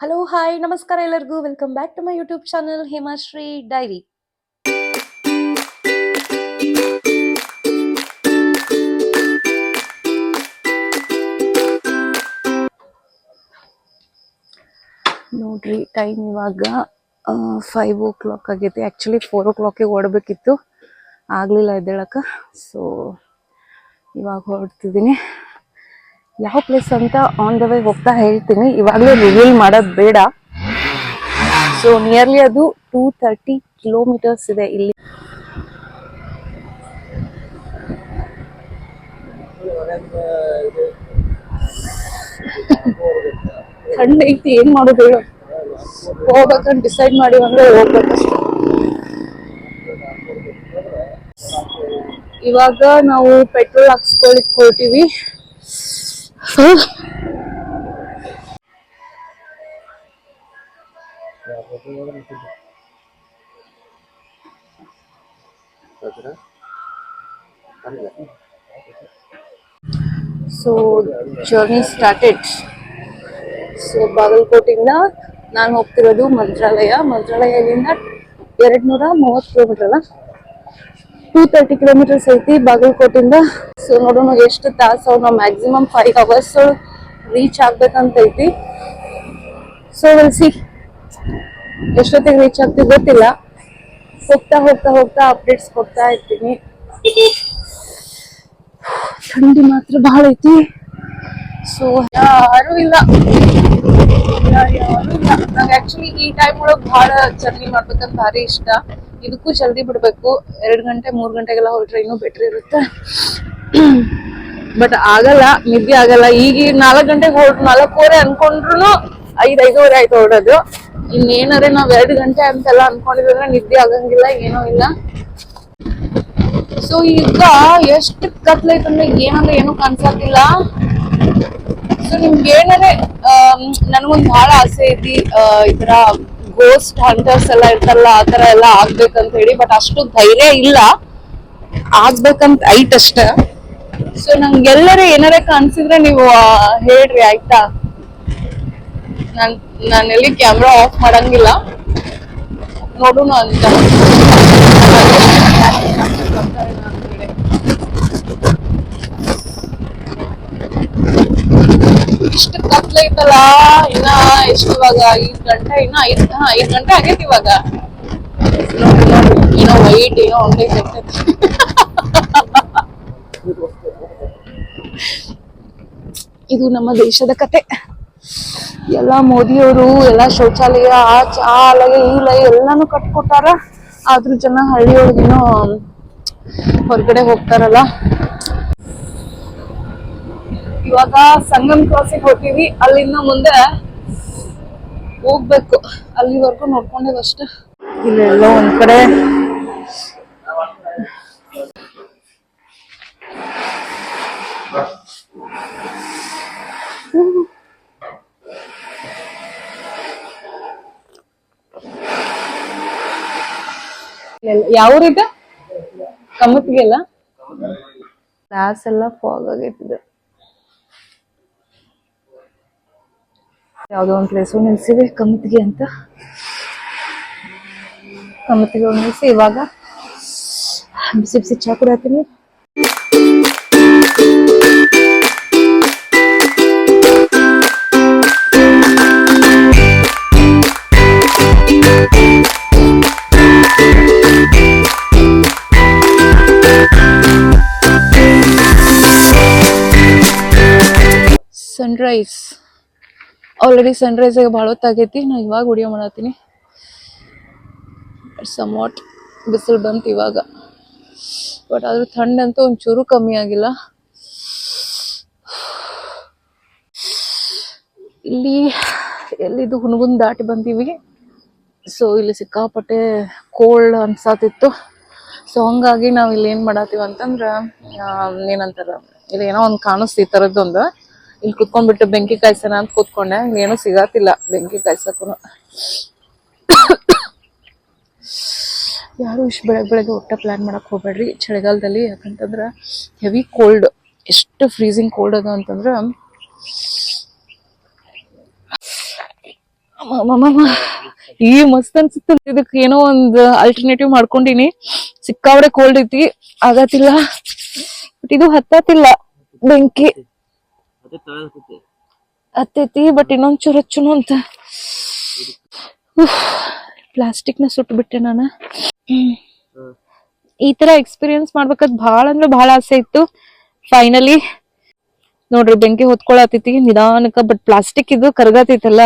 Hello hi ನಮಸ್ಕಾರ ಎಲ್ಲರಿಗೂ. Welcome back to my YouTube channel Hemashree diary ನೋಡ್ರಿ time ಇವಾಗ ಫೈವ್ ಓ ಕ್ಲಾಕ್ ಆಗೈತೆ ಆ್ಯಕ್ಚುಲಿ ಫೋರ್ ಓ ಕ್ಲಾಕಿಗೆ ಓಡಬೇಕಿತ್ತು. ಆಗಲಿಲ್ಲ ಎದ್ದೇಳಕ್ಕೆ. ಸೊ ಇವಾಗ ಹೊರಡ್ತಿದ್ದೀನಿ. ಯಾವ ಪ್ಲೇಸ್ ಅಂತ ಆನ್ ದ ವೇ ಹೋಗ್ತಾ ಹೇಳ್ತೀನಿ. ಇವಾಗಲೇ ರಿವೀಲ್ ಮಾಡೋದು ಬೇಡ. ಸೊ ನಿಯರ್ಲಿ ಅದು ಟೂ ತರ್ಟಿ ಕಿಲೋಮೀಟರ್ಸ್ ಇದೆ ಇಲ್ಲಿ. ಖಂಡ ಐತಿ ಏನ್ ಮಾಡೋದು ಹೇಳು ಹೋಗ್ಬೇಕಂತ ಡಿಸೈಡ್ ಮಾಡಿ ಅಂದ್ರೆ ಹೋಗ್ಬೇಕಷ್ಟೆ ಇವಾಗ ನಾವು ಪೆಟ್ರೋಲ್ ಹಾಕ್ಸ್ಕೊಳಿಕ್ ಹೊರಟಿವಿ. ಸೊ ಜರ್ನಿ ಸ್ಟಾರ್ಟೆಡ್ ಸೊ ಬಾಗಲಕೋಟೆಯಿಂದ ನಾನು ಹೋಗ್ತಿರೋದು ಮಂತ್ರಾಲಯ. ಮಂತ್ರಾಲಯದಿಂದ ಎರಡ್ನೂರ ಮೂವತ್ತು ಕಿಲೋಮೀಟರ್ ಅಲ್ಲ? ಟೂ ತರ್ಟಿ ಕಿಲೋಮೀಟರ್ಸ್ ಐತಿ ಬಾಗಲಕೋಟಿಂದ ಸೊ ನೋಡೋಣ ಎಷ್ಟು ತಾಸು ನಾವು ಮ್ಯಾಕ್ಸಿಮಮ್ ಫೈವ್ ಅವರ್ಸ್ ರೀಚ್ ಆಗ್ಬೇಕಂತ ಐತಿ. ಸೊ ಸಿ ಎಷ್ಟೊತ್ತಿಗೆ ರೀಚ್ ಆಗ್ತೀವಿ ಗೊತ್ತಿಲ್ಲ. ಹೋಗ್ತಾ ಹೋಗ್ತಾ ಹೋಗ್ತಾ ಅಪ್ಡೇಟ್ಸ್ ಕೊಡ್ತಾ ಇರ್ತೀನಿ. ಥಂಡಿ ಮಾತ್ರ ಬಹಳ ಐತಿ. ಸೊ ಯಾರು ಇಲ್ಲ. ಯಾರು ಇಲ್ಲ. ನಂಗೆ ಆಕ್ಚುಲಿ ಈ ಟೈಮ್ ಒಳಗೆ ಬಹಳ ಜರ್ನಿ ಮಾಡ್ಬೇಕಂತ ಭಾರಿ ಇಷ್ಟ. ಇದಕ್ಕೂ ಜಲ್ದಿ ಬಿಡ್ಬೇಕು. ಎರಡು ಗಂಟೆ, ಮೂರು ಗಂಟೆಗೆಲ್ಲ ಹೊರಟ್ರೆ ಇನ್ನೂ ಬೆಟ್ರ್ ಇರುತ್ತೆ. ಬಟ್ ಆಗಲ್ಲ, ನಿದ್ದೆ ಆಗಲ್ಲ. ಈಗ ನಾಲ್ಕು ಗಂಟೆಗೆ ಹೊರಟು, ನಾಲ್ಕೂವರೆ ಅನ್ಕೊಂಡ್ರು ಐದು, ಐದೂವರೆ ಆಯ್ತು ಹೊರಡೋದು. ಇನ್ನೇನಾರ ನಾವ್ ಎರಡು ಗಂಟೆ ಅಂತೆಲ್ಲ ಅನ್ಕೊಂಡಿದ್ರೆ ನಿದ್ದೆ ಆಗಂಗಿಲ್ಲ, ಏನೂ ಇಲ್ಲ. ಸೊ ಈಗ ಎಷ್ಟು ಕತ್ಲೈತಂದ್ರೆ ಏನಂದ್ರೆ ಏನು ಕಾಣಿಸತ್ತಿಲ್ಲ ಸೊ ನಿಮ್ಗೆ ಏನಾರೆ ನನಗೊಂದು ಬಹಳ ಆಸೆ ಐತಿ ಈ ತರ ಗೋಸ್ಟ್ ಹಂಟರ್ಸ್ ಎಲ್ಲ ಇರ್ತಲ್ಲ ಆತರ ತರ ಎಲ್ಲ ಆಗ್ಬೇಕಂತ ಹೇಳಿ ಬಟ್ ಅಷ್ಟು ಧೈರ್ಯ ಇಲ್ಲ. ಆಗ್ಬೇಕಂತ ಐಟ್ ಅಷ್ಟ. ಸೊ ನಂಗೆಲ್ಲರೂ ಏನಾರ ಕಾಣಿಸಿದ್ರೆ ನೀವು ಹೇಳ್ರಿ, ಆಯ್ತಾ? ನಾನು ಎಲ್ಲಿ ಕ್ಯಾಮ್ರಾ ಆಫ್ ಮಾಡಂಗಿಲ್ಲ. ನೋಡೋಣ ಅಂತ. ಇಷ್ಟು ಕತ್ಲೈತಲ್ಲ ಇನ್ನ ಎಷ್ಟು ಇವಾಗ ಐದ್ ಗಂಟೆ, ಇನ್ನ ಐದ್, ಹಾ, ಐದ್ ಗಂಟೆ ಆಗೈತಿ ಇವಾಗ. ಏನೋ ವೈಟ್ ಏನೋ ಹೊಂಟೈತೆ ಇದು ನಮ್ಮ ದೇಶದ ಕತೆ. ಎಲ್ಲ ಮೋದಿಯವರು, ಎಲ್ಲ ಶೌಚಾಲಯ, ಆ ಆ ಲಯ ಈ ಲಯ ಎಲ್ಲಾನು ಕಟ್ಕೊಟ್ಟಾರ. ಆದ್ರೂ ಜನ ಹಳ್ಳಿಯೊಳಗೇನೋ ಹೊರಗಡೆ ಹೋಗ್ತಾರಲ್ಲ. ಇವಾಗ ಸಂಗಮ್ ಕ್ರಾಸಿಗೆ ಹೋಗ್ತೀವಿ. ಅಲ್ಲಿಂದ ಮುಂದೆ ಹೋಗ್ಬೇಕು. ಅಲ್ಲಿವರೆಗೂ ನೋಡ್ಕೊಂಡೇವ್ ಅಷ್ಟೇ ಇಲ್ಲೆಲ್ಲ ಒಂದ್ ಕಡೆ ಯಾವ ಕಮ್ಮತ್ತಿಗೆ ಕ್ಲಾಸ್ ಎಲ್ಲ ಫಾಗ್ ಆಗೈತಿದೆ ಯಾವ್ದೋ ಒಂದ್ ಪ್ಲೇಸ್ ನಿಲ್ಸಿವಿ ಕಮ್ಮತ್ತಿಗೆ ಅಂತ ಕಮ್ಮತ್ತಿಗೆ ಹೋಗಿ ನಿಲ್ಸಿ ಇವಾಗ ಬಿಸಿ ಬಿಸಿ ಚಾ ಕುಡಿಯತ್ತೀನಿ ಸನ್ರೈಸ್ ಆಲ್ರೆಡಿ ಸನ್ರೈಸ್ ಆಗಿ ಭಾಳ ಹೊತ್ತಾಗೈತಿ ನಾ ಇವಾಗ ವಿಡಿಯೋ ಮಾಡತ್ತೀನಿ. ಸಮ್ವಾಟ್ ಬಿಸಿಲು ಬಂತು ಇವಾಗ. ಬಟ್ ಆದ್ರೂ ಅಂತೂ ಒಂಚೂರು ಕಮ್ಮಿ ಆಗಿಲ್ಲ. ಇಲ್ಲಿ ಎಲ್ಲಿದು ಹುನಗುನ್ ದಾಟಿ ಬಂದೀವಿ. ಸೊ ಇಲ್ಲಿ ಸಿಕ್ಕಾಪಟ್ಟೆ ಕೋಲ್ಡ್ ಅನ್ಸಾತಿತ್ತು. ಸೊ ಹಂಗಾಗಿ ನಾವು ಇಲ್ಲಿ ಏನು ಮಾಡತ್ತೀವಿ ಅಂತಂದ್ರೆ ಏನಂತಾರೆ ಇಲ್ಲಿ ಏನೋ ಒಂದು ಕಾಣಿಸ್ತು ಈ ತರದ್ದೊಂದು. ಇಲ್ಲಿ ಕುತ್ಕೊಂಡ್ಬಿಟ್ಟು ಬೆಂಕಿ ಕಾಯ್ಸೋಣ ಅಂತ ಕೂತ್ಕೊಂಡೆ. ಏನೂ ಸಿಗತ್ತಿಲ್ಲ ಬೆಂಕಿ ಕಾಯ್ಸಕ್ಕೂ ಯಾರು ಇಷ್ಟು ಬೆಳಗ್ಗೆ ಬೆಳಗ್ಗೆ ಒಟ್ಟ ಪ್ಲಾನ್ ಮಾಡಕ್ ಹೋಗ್ಬೇಡ್ರಿ. ಚಳಿಗಾಲದಲ್ಲಿ ಯಾಕಂತಂದ್ರ ಹೆವಿ ಕೋಲ್ಡ್ ಎಷ್ಟು ಫ್ರೀಸಿಂಗ್ ಕೋಲ್ಡ್ ಅದ ಅಂತಂದ್ರ. ಈ ಮಸ್ತ್ ಅನ್ಸುತ್ತೆ. ಇದಕ್ಕೆ ಏನೋ ಒಂದ್ ಆಲ್ಟರ್ನೇಟಿವ್ ಮಾಡ್ಕೊಂಡಿನಿ. ಸಿಕ್ಕಾವ್ರೆ ಕೋಲ್ಡ್ ಐತಿ. ಆಗತ್ತಿಲ್ಲ ಬಟ್ ಇದು ಹತ್ತಾತಿಲ್ಲ ಬೆಂಕಿ. ಹತ್ತೈತಿ ಬಟ್ ಇನ್ನೊಂದ್ ಚೂರು ಹಚ್ಚುನು ಅಂತ ಪ್ಲಾಸ್ಟಿಕ್ನ ಸುಟ್ಟು ಬಿಟ್ಟೆ ನಾನು. ಈ ತರ ಎಕ್ಸ್ಪೀರಿಯನ್ಸ್ ಮಾಡ್ಬೇಕಾದ್ ಬಹಳ ಅಂದ್ರೆ ಬಹಳ ಆಸೆ ಇತ್ತು. ಫೈನಲಿ ನೋಡ್ರಿ ಬೆಂಕಿ ಹೊತ್ಕೊಳತೈತಿ ನಿಧಾನಕ್ಕ ಬಟ್ ಪ್ಲಾಸ್ಟಿಕ್ ಇದು ಕರ್ಗತೈತಲ್ಲ.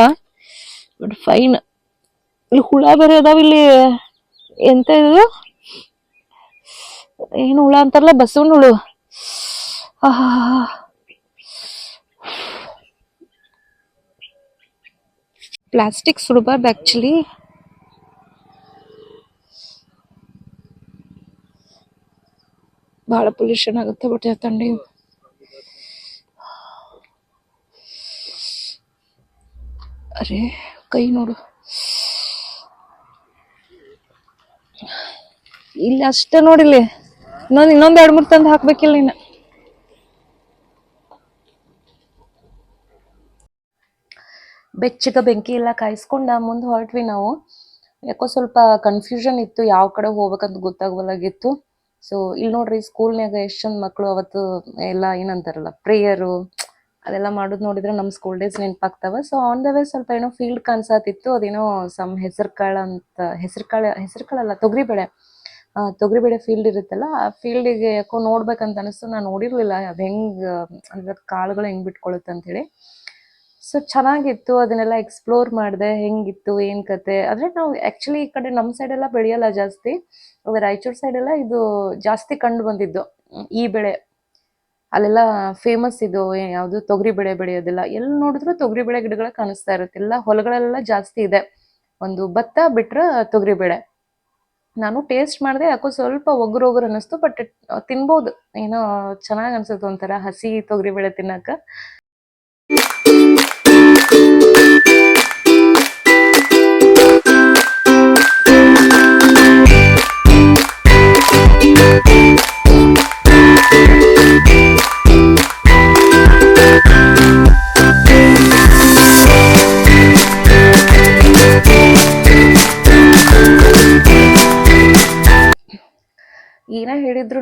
ಬಟ್ ಫೈನ್ ಇಲ್ಲಿ ಹುಳ ಬೇರೆ ಅದಾವ ಇಲ್ಲಿ. ಎಂತ ಇದು? ಏನು ಹುಳ ಅಂತಾರಲ್ಲ ಬಸವನ ಹುಳು. ಆಹಾ ಪ್ಲಾಸ್ಟಿಕ್ ಸುಡಬಾರ್ದು ಆ್ಯಕ್ಚುಲಿ ಭಾಳ ಪೊಲ್ಯೂಷನ್ ಆಗುತ್ತೆ ಬಟ್ ತಂಡಿ ಅರೆ, ಕೈ ನೋಡು. ಇಲ್ಲಿ, ಅಷ್ಟೇ ನೋಡಿಲ್ಲಿ. ಇನ್ನೊಂದು ಇನ್ನೊಂದು ಎರಡು ಮೂರು ತಂದು ಹಾಕ್ಬೇಕಿಲ್ಲ ಇನ್ನ ಬೆಚ್ಚಗ ಬೆಂಕಿ ಎಲ್ಲ ಕಾಯಿಸ್ಕೊಂಡ ಮುಂದೆ ಹೊರಟ್ವಿ ನಾವು. ಯಾಕೋ ಸ್ವಲ್ಪ ಕನ್ಫ್ಯೂಷನ್ ಇತ್ತು ಯಾವ ಕಡೆ ಹೋಗ್ಬೇಕಂತ ಗೊತ್ತಾಗವಲ್ಲಾಗಿತ್ತು ಸೊ ಇಲ್ಲಿ ನೋಡ್ರಿ ಸ್ಕೂಲ್ನ್ಯಾಗ ಎಷ್ಟ್ ಚಂದ ಮಕ್ಕಳು ಅವತ್ತು ಎಲ್ಲ ಏನಂತಾರಲ್ಲ ಪ್ರೇಯರು ಅದೆಲ್ಲ ಮಾಡೋದು ನೋಡಿದ್ರೆ ನಮ್ಮ ಸ್ಕೂಲ್ ಡೇಸ್ ನೆನಪಾಗ್ತಾವ. ಸೊ ಆನ್ ದ ವೇ ಸ್ವಲ್ಪ ಏನೋ ಫೀಲ್ಡ್ ಕಾಣಿಸತಿತ್ತು, ಅದೇನೋ ಸಮ್ ಹೆಸರು ಕಾಳು ಅಂತ ಹೆಸರು ಕಾಳು ಹೆಸರು ಕಾಳಲ್ಲ ತೊಗರಿಬೇಳೆ ತೊಗರಿಬೇಳೆ ಫೀಲ್ಡ್ ಇರುತ್ತಲ್ಲ, ಆ ಫೀಲ್ಡಿಗೆ ಯಾಕೋ ನೋಡ್ಬೇಕಂತ ಅನಿಸ್ತು. ನಾನು ನೋಡಿರ್ಲಿಲ್ಲ, ಅದು ಹೆಂಗ್ ಅಂದ್ರೆ ಕಾಳುಗಳು ಹೆಂಗ್ ಬಿಟ್ಕೊಳ್ಳುತ್ತೆ ಅಂತ ಹೇಳಿ. ಸೊ ಚೆನ್ನಾಗಿತ್ತು. ಅದನ್ನೆಲ್ಲ ಎಕ್ಸ್ಪ್ಲೋರ್ ಮಾಡಿದೆ. ಹೆಂಗಿತ್ತು? ಏನ್ ಕತೆ? ಅಂದ್ರೆ ನಾವು ಆಕ್ಚುಲಿ ಈ ಕಡೆ ನಮ್ಮ ಸೈಡ್ ಎಲ್ಲ ಬೆಳೆಯಲ್ಲ ಜಾಸ್ತಿ. ರಾಯಚೂರ್ ಸೈಡ್ ಎಲ್ಲ ಇದು ಜಾಸ್ತಿ ಕಂಡು ಬಂದಿದ್ದು. ಈ ಬೆಳೆ. ಅಲ್ಲೆಲ್ಲ ಫೇಮಸ್ ಇದು ಯಾವುದು ತೊಗರಿ ಬೆಳೆ ಬೆಳೆಯೋದಿಲ್ಲ. ಎಲ್ಲಿ ನೋಡಿದ್ರು ತೊಗರಿ ಬೆಳೆ ಗಿಡಗಳ ಕಾಣಿಸ್ತಾ ಇರುತ್ತೆ. ಎಲ್ಲ ಹೊಲಗಳೆಲ್ಲ ಜಾಸ್ತಿ ಇದೆ. ಒಂದು ಭತ್ತ ಬಿಟ್ರೆ ತೊಗರಿ ಬೆಳೆ. ನಾನು ಟೇಸ್ಟ್ ಮಾಡಿದೆ. ಯಾಕೋ ಸ್ವಲ್ಪ ಒಗ್ರು ಒಗ್ರು ಅನ್ನಿಸ್ತು ಬಟ್ ತಿನ್ಬೋದು. ಏನೋ ಚೆನ್ನಾಗ್ ಅನ್ಸುತ್ತೆ ಒಂಥರ ಹಸಿ ತೊಗರಿ ಬೆಳೆ ತಿನ್ನಕ ಏನೇ ಹೇಳಿದ್ರು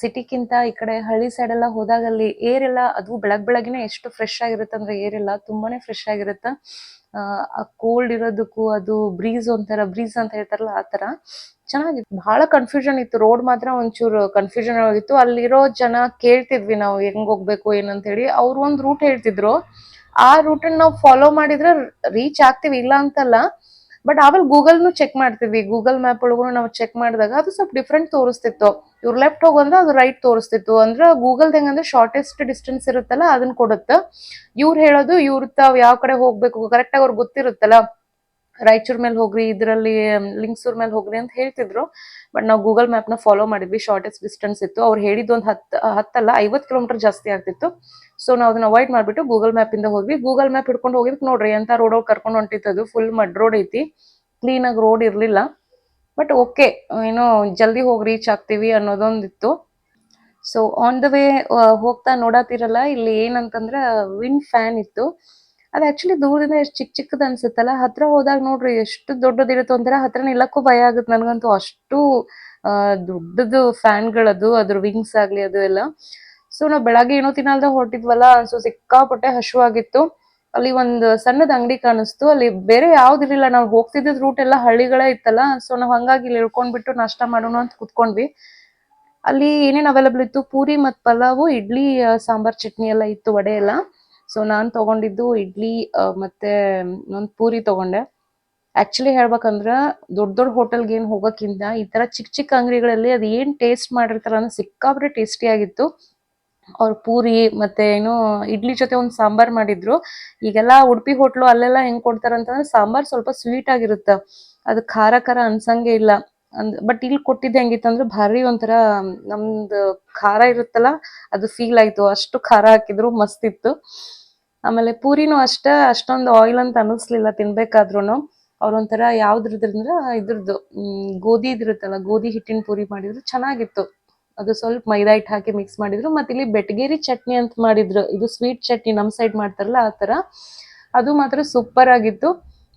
ಸಿಟಿಕ್ಕಿಂತ ಈ ಕಡೆ ಹಳ್ಳಿ ಸೈಡ್ ಎಲ್ಲ ಹೋದಾಗ ಅಲ್ಲಿ ಏರ್ ಎಲ್ಲ ಅದು ಬೆಳಗ್ ಬೆಳಗ್ಗೆ ಎಷ್ಟು ಫ್ರೆಶ್ ಆಗಿರುತ್ತೆ ಅಂದ್ರೆ ಏರ್ ಎಲ್ಲ ತುಂಬಾನೇ ಫ್ರೆಶ್ ಆಗಿರುತ್ತೆ. ಆ ಕೋಲ್ಡ್ ಇರೋದಕ್ಕೂ ಅದು ಬ್ರೀಸ್ ಒಂಥರ ಬ್ರೀಸ್ ಅಂತ ಹೇಳ್ತಾರಲ್ಲ ಆ ತರ ಚೆನ್ನಾಗಿತ್ತು ಬಹಳ ಕನ್ಫ್ಯೂಷನ್ ಇತ್ತು. ರೋಡ್ ಮಾತ್ರ ಒಂಚೂರು ಕನ್ಫ್ಯೂಷನ್ ಆಗಿತ್ತು. ಅಲ್ಲಿರೋ ಜನ ಕೇಳ್ತಿದ್ವಿ ನಾವು ಹೆಂಗ್ ಹೋಗ್ಬೇಕು ಏನಂತ ಹೇಳಿ ಅವ್ರು ಒಂದ್ ರೂಟ್ ಹೇಳ್ತಿದ್ರು. ಆ ರೂಟ್ ನಾವು ಫಾಲೋ ಮಾಡಿದ್ರೆ ರೀಚ್ ಆಗ್ತೀವಿ. ಇಲ್ಲ ಅಂತಲ್ಲ ಬಟ್ ಆಮೇಲೆ ಗೂಗಲ್ನು ಚೆಕ್ ಮಾಡ್ತೀವಿ. ಗೂಗಲ್ ಮ್ಯಾಪ್ ಒಳಗೂ ನಾವು ಚೆಕ್ ಮಾಡಿದಾಗ ಅದು ಸ್ವಲ್ಪ ಡಿಫ್ರೆಂಟ್ ತೋರಿಸ್ತಿತ್ತು. ಇವ್ರು ಲೆಫ್ಟ್ ಹೋಗಂದ್ರೆ ಅದು ರೈಟ್ ತೋರಿಸ್ತಿತ್ತು. ಅಂದ್ರೆ ಗೂಗಲ್ ಹೆಂಗಂದ್ರೆ ಶಾರ್ಟೆಸ್ಟ್ ಡಿಸ್ಟೆನ್ಸ್ ಇರುತ್ತಲ್ಲ ಅದನ್ನ ಕೊಡುತ್ತೆ. ಇವ್ರು ಹೇಳೋದು ಇವ್ರ ತಾವ್ ಯಾವ ಕಡೆ ಹೋಗ್ಬೇಕು ಕರೆಕ್ಟ್ ಆಗಿ ಅವ್ರಿಗೆ ಗೊತ್ತಿರುತ್ತಲ್ಲ. ರಾಯಚೂರ್ ಮೇಲೆ ಹೋಗ್ರಿ, ಇದರಲ್ಲಿ ಲಿಂಗ್ಸೂರ್ ಮೇಲೆ ಹೋಗ್ರಿ ಅಂತ ಹೇಳ್ತಿದ್ರು. ಬಟ್ ನಾವು ಗೂಗಲ್ ಮ್ಯಾಪ್ನ ಫಾಲೋ ಮಾಡಿದ್ವಿ ಶಾರ್ಟೆಸ್ಟ್ ಡಿಸ್ಟೆನ್ಸ್ ಇತ್ತು. ಅವ್ರು ಹೇಳಿದ್ದು ಒಂದು ಹತ್ತು, ಹತ್ತಲ್ಲ, ಐವತ್ತು ಕಿಲೋಮೀಟರ್ ಜಾಸ್ತಿ ಆಗ್ತಿತ್ತು. ಸೊ ನಾವು ಅದನ್ನ ಅವಾಯ್ಡ್ ಮಾಡ್ಬಿಟ್ಟು ಗೂಗಲ್ ಮ್ಯಾಪ್ ಇಂದ ಹೋದ್ವಿ. ಗೂಗಲ್ ಮ್ಯಾಪ್ ಹಿಡ್ಕೊಂಡು ಹೋಗಿದ್ ನೋಡ್ರಿ ಅಂತ ರೋಡ್ ಅವ್ರು ಕರ್ಕೊಂಡು ಅದು ಫುಲ್ ಮಡ್ ರೋಡ್ ಐತಿ. ಕ್ಲೀನ್ ಆಗಿ ರೋಡ್ ಇರಲಿಲ್ಲ. ಬಟ್ ಓಕೆ ಏನೋ ಜಲ್ದಿ ಹೋಗಿ ರೀಚ್ ಆಗ್ತೀವಿ ಅನ್ನೋದೊಂದಿತ್ತು. ಸೊ ಆನ್ ದ ವೇ ಹೋಗ್ತಾ ನೋಡತ್ತಿರಲ್ಲ ಇಲ್ಲಿ ಏನಂತಂದ್ರ ವಿಂಡ್ ಫ್ಯಾನ್ ಇತ್ತು. ಅದು ಆಕ್ಚುಲಿ ದೂರದಿಂದ ಎಷ್ಟು ಚಿಕ್ಕ ಚಿಕ್ಕದ ಅನ್ಸುತ್ತಲ್ಲ? ಹತ್ರ ಹೋದಾಗ ನೋಡ್ರಿ ಎಷ್ಟು ದೊಡ್ಡದಿರುತ್ತೋ ಒಂಥರ ಹತ್ರ ನಿಲ್ಲಕ್ಕೂ ಭಯ ಆಗುತ್ತೆ ನನಗಂತೂ. ಅಷ್ಟು ದೊಡ್ಡದು ಫ್ಯಾನ್ಗಳದು, ಅದ್ರ ವಿಂಗ್ಸ್ ಆಗ್ಲಿ ಅದು ಎಲ್ಲ. ಸೊ ನಾವು ಬೆಳಗ್ಗೆ ಏನೋ ತಿನ್ನಲ್ದ ಹೊರಟಿದ್ವಲ್ಲ ಸೊ ಸಿಕ್ಕಾಪಟ್ಟೆ ಹಶುವಾಗಿತ್ತು. ಅಲ್ಲಿ ಒಂದು ಸಣ್ಣದ ಅಂಗಡಿ ಕಾಣಿಸ್ತು. ಅಲ್ಲಿ ಬೇರೆ ಯಾವ್ದಿರಲಿಲ್ಲ ನಾವು ಹೋಗ್ತಿದ್ದ ರೂಟ್ ಎಲ್ಲ ಹಳ್ಳಿಗಳೇ ಇತ್ತಲ್ಲ. ಸೊ ನಾವ್ ಹಂಗಾಗಿ ಇಲ್ಲಿ ಇಳ್ಕೊಂಡ್ಬಿಟ್ಟು ನಾಷ್ಟ ಮಾಡೋಣ ಅಂತ ಕುತ್ಕೊಂಡ್ವಿ. ಅಲ್ಲಿ ಏನೇನ್ ಅವೈಲಬಲ್ ಇತ್ತು? ಪೂರಿ ಮತ್ ಪಲಾವು, ಇಡ್ಲಿ ಸಾಂಬಾರ್ ಚಟ್ನಿ ಎಲ್ಲ ಇತ್ತು ವಡೆ ಎಲ್ಲ. ಸೊ ನಾನ್ ತಗೊಂಡಿದ್ದು ಇಡ್ಲಿ ಮತ್ತೆ ಒಂದು ಪೂರಿ ತಗೊಂಡೆ. ಆಕ್ಚುಲಿ ಹೇಳ್ಬೇಕಂದ್ರ ದೊಡ್ಡ ದೊಡ್ಡ ಹೋಟೆಲ್ಗೆ ಏನ್ ಹೋಗೋಕ್ಕಿಂತ ಈ ತರ ಚಿಕ್ಕ ಚಿಕ್ಕ ಅಂಗಡಿಗಳಲ್ಲಿ ಅದು ಏನು ಟೇಸ್ಟ್ ಮಾಡಿರ್ತಾರ ಅಂದ್ರೆ ಸಿಕ್ಕಾಪಟ್ಟೆ ಟೇಸ್ಟಿ ಆಗಿತ್ತು. ಅವ್ರ ಪೂರಿ ಮತ್ತೆ ಏನು ಇಡ್ಲಿ ಜೊತೆ ಒಂದ್ ಸಾಂಬಾರ್ ಮಾಡಿದ್ರು. ಈಗೆಲ್ಲ ಉಡುಪಿ ಹೋಟ್ಲು ಅಲ್ಲೆಲ್ಲ ಹೆಂಗ್ ಕೊಡ್ತಾರ ಅಂತಂದ್ರೆ ಸಾಂಬಾರ್ ಸ್ವಲ್ಪ ಸ್ವೀಟ್ ಆಗಿರುತ್ತ. ಅದು ಖಾರ ಖಾರ ಅನ್ಸಂಗೆ ಇಲ್ಲ. ಅಂದ್ ಬಟ್ ಇಲ್ಲಿ ಕೊಟ್ಟಿದ್ದು ಹೆಂಗಿತ್ತಂದ್ರೆ ಭಾರಿ ಒಂಥರ, ನಮ್ದು ಖಾರ ಇರುತ್ತಲ್ಲ, ಅದು ಫೀಲ್ ಆಯ್ತು. ಅಷ್ಟು ಖಾರ ಹಾಕಿದ್ರು ಮಸ್ತ್ ಇತ್ತು. ಆಮೇಲೆ ಪೂರಿನೂ ಅಷ್ಟ, ಅಷ್ಟೊಂದು ಆಯಿಲ್ ಅಂತ ಅನಿಸ್ಲಿಲ್ಲ ತಿನ್ಬೇಕಾದ್ರೂನು. ಅವ್ರೊಂಥರ ಯಾವ್ದ್ರದ್ರಿಂದ ಇದ್ರದ್ದು, ಹ್ಮ್, ಗೋಧಿ ಇದಿರುತ್ತಲ್ಲ, ಗೋಧಿ ಹಿಟ್ಟಿನ ಪೂರಿ ಮಾಡಿದ್ರು ಚೆನ್ನಾಗಿತ್ತು. ಅದು ಸ್ವಲ್ಪ ಮೈದಾ ಹಿಟ್ಟು ಹಾಕಿ ಮಿಕ್ಸ್ ಮಾಡಿದ್ರು, ಮತ್ತೆ ಇಲ್ಲಿ ಬೆಟಗೇರಿ ಚಟ್ನಿ ಅಂತ ಮಾಡಿದ್ರು. ಇದು ಸ್ವೀಟ್ ಚಟ್ನಿ ನಮ್ ಸೈಡ್ ಮಾಡ್ತಾರಲ್ಲ ಆ ತರ ಅದು ಮಾತ್ರ ಸೂಪರ್ ಆಗಿತ್ತು.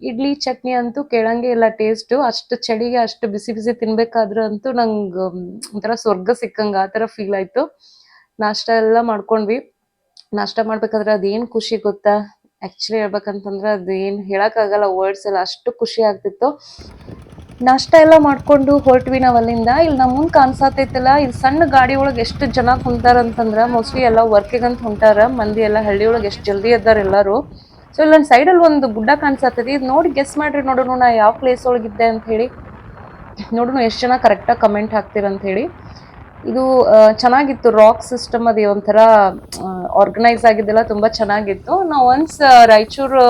ಇಡ್ಲಿ ಚಟ್ನಿ ಅಂತೂ ಕೇಳಂಗೆ ಇಲ್ಲ ಟೇಸ್ಟು ಅಷ್ಟು ಚಳಿಗೆ, ಅಷ್ಟು ಬಿಸಿ ಬಿಸಿ ತಿನ್ಬೇಕಾದ್ರೆ ಅಂತೂ ನಂಗೆ ಒಂಥರ ಸ್ವರ್ಗ ಸಿಕ್ಕಂಗೆ ಆ ಥರ ಫೀಲ್ ಆಯಿತು. ನಾಷ್ಟ ಎಲ್ಲ ಮಾಡ್ಕೊಂಡ್ವಿ. ನಾಷ್ಟ ಮಾಡ್ಬೇಕಾದ್ರೆ ಅದೇನು ಖುಷಿ ಗೊತ್ತಾ? ಆ್ಯಕ್ಚುಲಿ ಹೇಳ್ಬೇಕಂತಂದ್ರೆ ಅದೇನು ಹೇಳೋಕ್ಕಾಗಲ್ಲ ವರ್ಡ್ಸ್ ಎಲ್ಲ ಅಷ್ಟು ಖುಷಿ ಆಗ್ತಿತ್ತು. ನಾಷ್ಟ ಎಲ್ಲ ಮಾಡ್ಕೊಂಡು ಹೊರಟ್ವಿ ನಾವು ಅಲ್ಲಿಂದ ಇಲ್ಲಿ ನಮ್ಮ ಮುಂದೆ ಕಾಣಿಸತೈತಲ್ಲ ಇಲ್ಲಿ ಸಣ್ಣ ಗಾಡಿ ಒಳಗೆ ಎಷ್ಟು ಜನ ಕುಂತಾರ ಅಂತಂದ್ರೆ ಮೋಸ್ಟ್ಲಿ ಎಲ್ಲ ವರ್ಕಿಗಂತ ಹೊಂಟಾರ, ಮಂದಿ ಎಲ್ಲ ಹಳ್ಳಿ ಒಳಗೆ ಎಷ್ಟು ಜಲ್ದಿ ಇದ್ದಾರೆ ಎಲ್ಲರೂ. ಸೊ ಇಲ್ಲೊಂದು ಸೈಡಲ್ಲಿ ಒಂದು ಗುಡ್ಡ ಕಾಣಿಸತ್ತೈತಿ ಇದು ನೋಡಿ ಗೆಸ್ ಮಾಡ್ರಿ ನೋಡೋಣ ನಾ ಯಾವ ಪ್ಲೇಸ್ ಒಳಗಿದ್ದೆ ಅಂತ ಹೇಳಿ. ನೋಡೋಣ ಎಷ್ಟು ಜನ ಕರೆಕ್ಟಾಗಿ ಕಮೆಂಟ್ ಹಾಕ್ತೀರ ಅಂತ ಹೇಳಿ. ಇದು ಚೆನ್ನಾಗಿತ್ತು ರಾಕ್ ಸಿಸ್ಟಮ್ ಅದೇ ಒಂಥರ ಆರ್ಗನೈಸ್ ಆಗಿದ್ದೆಲ್ಲ ತುಂಬಾ ಚೆನ್ನಾಗಿತ್ತು. ನಾವು ಒನ್ಸ್ ರಾಯಚೂರು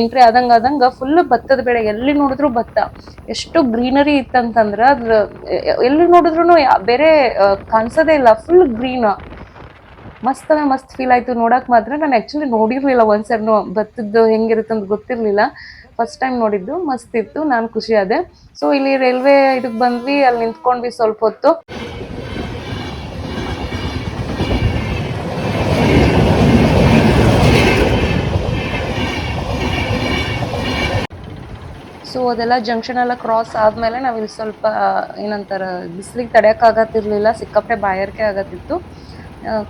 ಎಂಟ್ರಿ ಆದಂಗ ಆದಂಗ ಫುಲ್ ಭತ್ತದ ಬೆಳೆ ಎಲ್ಲಿ ನೋಡಿದ್ರು ಭತ್ತ. ಎಷ್ಟು ಗ್ರೀನರಿ ಇತ್ತಂತಂದ್ರೆ ಅದ್ರ ಎಲ್ಲಿ ನೋಡಿದ್ರು ಬೇರೆ ಕಾಣಿಸೋದೇ ಇಲ್ಲ ಫುಲ್ ಗ್ರೀನ್ ಮಸ್ತ್ ಅಂದ್ರೆ ಮಸ್ತ್ ಫೀಲ್ ಆಯ್ತು, ನೋಡಕ್ ಮಾತ್ರ. ನಾನು ಆಕ್ಚುಲಿ ನೋಡಿರ್ಲಿಲ್ಲ ಒಂದ್ಸರ್ನು ಭತ್ತದ್ದು ಹೆಂಗಿರುತ್ತೆ ಅಂತ ಗೊತ್ತಿರ್ಲಿಲ್ಲ. ಫಸ್ಟ್ ಟೈಮ್ ನೋಡಿದ್ದು, ಮಸ್ತ್ ಇತ್ತು, ನಾನು ಖುಷಿ ಆದೆ. ಸೊ ಇಲ್ಲಿ ರೈಲ್ವೆ ಇದಕ್ಕೆ ಬಂದ್ವಿ, ಅಲ್ಲಿ ನಿಂತ್ಕೊಂಡ್ವಿ ಸ್ವಲ್ಪ ಹೊತ್ತು. ಸೊ ಅದೆಲ್ಲ ಜಂಕ್ಷನ್ ಎಲ್ಲ ಕ್ರಾಸ್ ಆದಮೇಲೆ ನಾವಿಲ್ಲಿ ಸ್ವಲ್ಪ ಏನಂತಾರೆ, ಬಿಸಿಲಿಗೆ ತಡೆಯೋಕ್ಕಾಗತ್ತಿರಲಿಲ್ಲ ಸಿಕ್ಕಾಪಟ್ಟೆ ಬಾಯಾರಿಕೆ ಆಗತ್ತಿತ್ತು.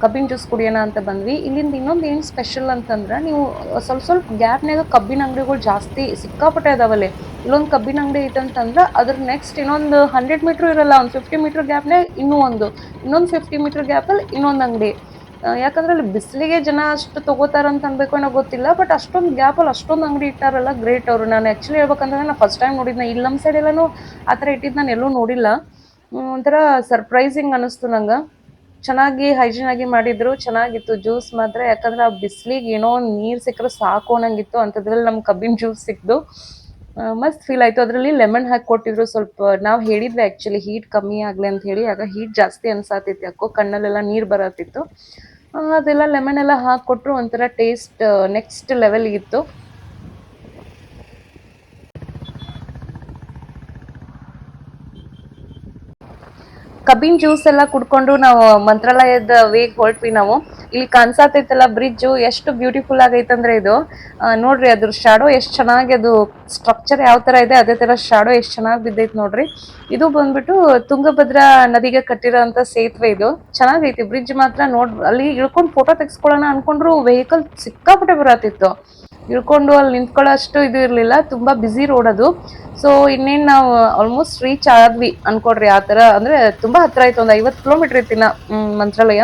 ಕಬ್ಬಿನ ಜ್ಯೂಸ್ ಕುಡಿಯೋಣ ಅಂತ ಬಂದ್ವಿ. ಇಲ್ಲಿಂದ ಇನ್ನೊಂದು ಏನು ಸ್ಪೆಷಲ್ ಅಂತಂದ್ರೆ, ನೀವು ಸ್ವಲ್ಪ ಸ್ವಲ್ಪ ಗ್ಯಾಪ್ನಾಗ ಕಬ್ಬಿನ ಅಂಗಡಿಗಳು ಜಾಸ್ತಿ ಸಿಕ್ಕಾಪಟ್ಟೆ ಅದಾವಲ್ಲಿ. ಇಲ್ಲೊಂದು ಕಬ್ಬಿನ ಅಂಗಡಿ ಐತಂತಂದ್ರೆ ಅದ್ರ ನೆಕ್ಸ್ಟ್ ಇನ್ನೊಂದು ಹಂಡ್ರೆಡ್ ಮೀಟ್ರ್ ಇರಲ್ಲ, ಒಂದು ಫಿಫ್ಟಿ ಮೀಟ್ರ್ ಗ್ಯಾಪ್ನಾಗ ಇನ್ನೂ ಒಂದು. ಇನ್ನೊಂದು ಫಿಫ್ಟಿ ಮೀಟ್ರ್ ಗ್ಯಾಪಲ್ಲಿ ಇನ್ನೊಂದು ಅಂಗಡಿ. ಯಾಕಂದ್ರೆ ಅಲ್ಲಿ ಬಿಸಿಲಿಗೆ ಜನ ಅಷ್ಟು ತಗೋತಾರ ಅಂತ ಅನ್ಬೇಕು ಏನೋ ಗೊತ್ತಿಲ್ಲ ಬಟ್ ಅಷ್ಟೊಂದು ಗ್ಯಾಪಲ್ಲಿ ಅಷ್ಟೊಂದು ಅಂಗಡಿ ಇಟ್ಟಾರಲ್ಲ ಗ್ರೇಟ್ ಅವರು. ನಾನು ಆ್ಯಕ್ಚುಲಿ ಹೇಳ್ಬೇಕಂದ್ರೆ ನಾನು ಫಸ್ಟ್ ಟೈಮ್ ನೋಡಿದ್ನ. ಇಲ್ಲಿ ನಮ್ಮ ಸೈಡ್ ಎಲ್ಲಾನು ಆ ಥರ ಇಟ್ಟಿದ್ದು ನಾನು ಎಲ್ಲೂ ನೋಡಿಲ್ಲ. ಒಂಥರ ಸರ್ಪ್ರೈಸಿಂಗ್ ಅನ್ನಿಸ್ತು ನಂಗೆ. ಚೆನ್ನಾಗಿ ಹೈಜೀನ್ ಆಗಿ ಮಾಡಿದ್ರು ಚೆನ್ನಾಗಿತ್ತು ಜ್ಯೂಸ್ ಮಾತ್ರ. ಯಾಕಂದ್ರೆ ಆ ಬಿಸಿಲಿಗೆ ಏನೋ ನೀರು ಸಿಕ್ಕರೆ ಸಾಕು ಅನ್ನಂಗಿತ್ತು. ಅಂಥದ್ರಲ್ಲಿ ನಮ್ಮ ಕಬ್ಬಿನ ಜ್ಯೂಸ್ ಸಿಕ್ತು ಆ, ಮಸ್ತ್ ಫೀಲ್ ಆಯಿತು. ಅದರಲ್ಲಿ ಲೆಮನ್ ಹಾಕಿ ಕೊಟ್ಟಿದ್ರು ಸ್ವಲ್ಪ, ನಾವು ಹೇಳಿದ್ವಿ ಆ್ಯಕ್ಚುಲಿ ಹೀಟ್ ಕಮ್ಮಿ ಆಗಲಿ ಅಂತ ಹೇಳಿ, ಆಗ ಹೀಟ್ ಜಾಸ್ತಿ ಅನ್ಸಾತಿತ್ತು ಯಾಕೋ ಕಣ್ಣಲ್ಲೆಲ್ಲ ನೀರು ಬರತ್ತಿತ್ತು ಅದೆಲ್ಲ ಲೆಮನ್ ಎಲ್ಲ ಹಾಕಿಕೊಟ್ರು ಒಂಥರ ಟೇಸ್ಟ್ ನೆಕ್ಸ್ಟ್ ಲೆವೆಲ್ ಇತ್ತು. ಕಬ್ಬಿನ ಜ್ಯೂಸ್ ಎಲ್ಲ ಕುಡ್ಕೊಂಡು ನಾವು ಮಂತ್ರಾಲಯದ ವೇಗ್ ಹೊರಟ್ವಿ ನಾವು. ಇಲ್ಲಿ ಕಾಣಿಸತೈತಲ್ಲ ಬ್ರಿಡ್ಜ್ ಎಷ್ಟು ಬ್ಯೂಟಿಫುಲ್ ಆಗೈತಂದ್ರೆ ಇದು. ಆ, ನೋಡ್ರಿ ಅದ್ರ ಶಾಡೋ ಎಷ್ಟು ಚೆನ್ನಾಗಿ ಅದು ಸ್ಟ್ರಕ್ಚರ್ ಯಾವ ತರ ಇದೆ ಅದೇ ತರ ಶಾಡೋ ಎಷ್ಟು ಚೆನ್ನಾಗಿ ಬಿದ್ದೈತೆ ನೋಡ್ರಿ. ಇದು ಬಂದ್ಬಿಟ್ಟು ತುಂಗಭದ್ರಾ ನದಿಗೆ ಕಟ್ಟಿರೋಂತ ಸೇತುವೆ ಇದು. ಚೆನ್ನಾಗೈತಿ ಬ್ರಿಡ್ಜ್ ಮಾತ್ರ ನೋಡ್ ಅಲ್ಲಿ ಇಳ್ಕೊಂಡು ಫೋಟೋ ತೆಗೆಸ್ಕೊಳ್ಳೋಣ ಅನ್ಕೊಂಡ್ರು ವೆಹಿಕಲ್ ಸಿಕ್ಕಾಪಟ್ಟೆ ಬರತ್ತಿತ್ತು. ಇಳ್ಕೊಂಡು ಅಲ್ಲಿ ನಿಂತ್ಕೊಳ್ಳೋ ಅಷ್ಟು ಇದು ಇರಲಿಲ್ಲ ತುಂಬಾ ಬ್ಯುಸಿ ರೋಡ್ ಅದು. ಸೊ ಇನ್ನೇನು ನಾವು ಆಲ್ಮೋಸ್ಟ್ ರೀಚ್ ಆದ್ವಿ ಅನ್ಕೊಡ್ರಿ ಆ ಥರ ಅಂದ್ರೆ ತುಂಬಾ ಹತ್ರ ಆಯ್ತು ಒಂದು ಐವತ್ತು ಕಿಲೋಮೀಟರ್ ಇತ್ತಿನ ಮಂತ್ರಾಲಯ.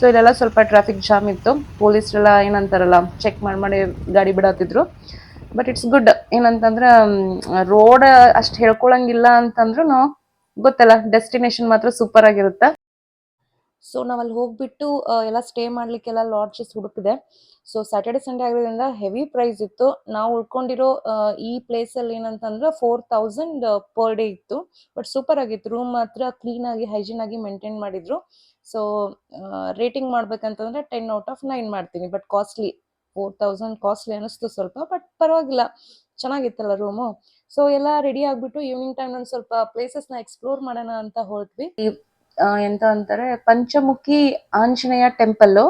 ಸೊ ಇಲ್ಲೆಲ್ಲ ಸ್ವಲ್ಪ ಟ್ರಾಫಿಕ್ ಜಾಮ್ ಇತ್ತು. ಪೊಲೀಸ್ರೆಲ್ಲ ಏನಂತಾರಲ್ಲ ಚೆಕ್ ಮಾಡಿ ಮಾಡಿ ಗಾಡಿ ಬಿಡಾತಿದ್ರು. ಬಟ್ ಇಟ್ಸ್ ಗುಡ್ ಏನಂತಂದ್ರೆ ರೋಡ್ ಅಷ್ಟು ಹೇಳ್ಕೊಳಂಗಿಲ್ಲ ಅಂತಂದ್ರೂ ಗೊತ್ತಲ್ಲ ಡೆಸ್ಟಿನೇಷನ್ ಮಾತ್ರ ಸೂಪರ್ ಆಗಿರುತ್ತೆ. ಸೊ ನಾವು ಅಲ್ಲಿ ಹೋಗ್ಬಿಟ್ಟು ಎಲ್ಲ ಸ್ಟೇ ಮಾಡ್ಲಿಕ್ಕೆಲ್ಲ ಲಾಡ್ಜಸ್ ಹುಡುಕಿದೆ ಸೊ ಸ್ಯಾಟರ್ಡೆ ಸಂಡೇ ಆಗಿರೋದ್ರಿಂದ ಹೆವಿ ಪ್ರೈಸ್ ಇತ್ತು. ನಾವು ಉಳ್ಕೊಂಡಿರೋ ಈ ಈ ಪ್ಲೇಸಲ್ಲಿ ಏನಂತಂದ್ರೆ ಫೋರ್ ತೌಸಂಡ್ ಪರ್ ಡೇ ಇತ್ತು. ಬಟ್ ಸೂಪರ್ ಆಗಿತ್ತು. ರೂಮ್ ಮಾತ್ರ ಕ್ಲೀನ್ ಆಗಿ ಹೈಜೀನ್ ಆಗಿ ಮೇಂಟೈನ್ ಮಾಡಿದ್ರು. ಸೊ ರೇಟಿಂಗ್ ಮಾಡ್ಬೇಕಂತಂದ್ರೆ ಟೆನ್ ಔಟ್ ಆಫ್ ನೈನ್ ಮಾಡ್ತೀನಿ. But costly four thousand costly ಅನಿಸ್ತು ಸ್ವಲ್ಪ ಬಟ್ ಪರವಾಗಿಲ್ಲ. ಚೆನ್ನಾಗಿತ್ತಲ್ಲ ರೂಮು ಸೊ ಎಲ್ಲ ರೆಡಿ ಆಗ್ಬಿಟ್ಟು ಈವ್ನಿಂಗ್ ಟೈಮ್ ಒಂದು ಸ್ವಲ್ಪ ಪ್ಲೇಸಸ್ನ ಎಕ್ಸ್ಪ್ಲೋರ್ ಮಾಡೋಣ ಅಂತ ಹೊರಟ್ವಿ. ಎಂತ ಅಂತಾರೆ, ಪಂಚಮುಖಿ ಆಂಜನೇಯ ಟೆಂಪಲ್ಲು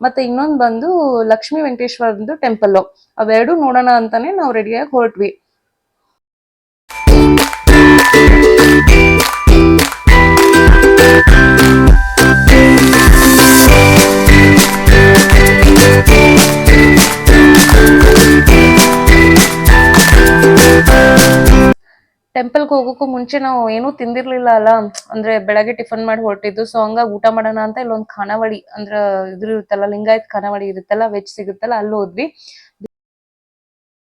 ಮತ್ತೆ ಇನ್ನೊಂದು ಬಂದು ಲಕ್ಷ್ಮೀ ವೆಂಕಟೇಶ್ವರದ್ದು ಟೆಂಪಲ್ಲು. ಅವೆರಡು ನೋಡೋಣ ಅಂತಾನೆ ನಾವು ರೆಡಿಯಾಗಿ ಹೊರಟ್ವಿ. ಟೆಂಪಲ್ಗೆ ಹೋಗೋಕ್ಕೂ ಮುಂಚೆ ನಾವು ಏನೂ ತಿಂದಿರ್ಲಿಲ್ಲ ಅಲ್ಲ. ಅಂದ್ರೆ ಬೆಳಗ್ಗೆ ಟಿಫನ್ ಮಾಡಿ ಹೊರಟಿದ್ದು. ಸೊ ಹಂಗಾಗಿ ಊಟ ಮಾಡೋಣ ಅಂತ ಇಲ್ಲೊಂದು ಖಾನಾವಳಿ ಅಂದ್ರೆ ಇದ್ರ ಇರುತ್ತಲ್ಲ, ಲಿಂಗಾಯತ್ ಖಾನಾವಳಿ ಇರುತ್ತಲ್ಲ, ವೆಜ್ ಸಿಗುತ್ತಲ್ಲ, ಅಲ್ಲಿ ಹೋದ್ವಿ.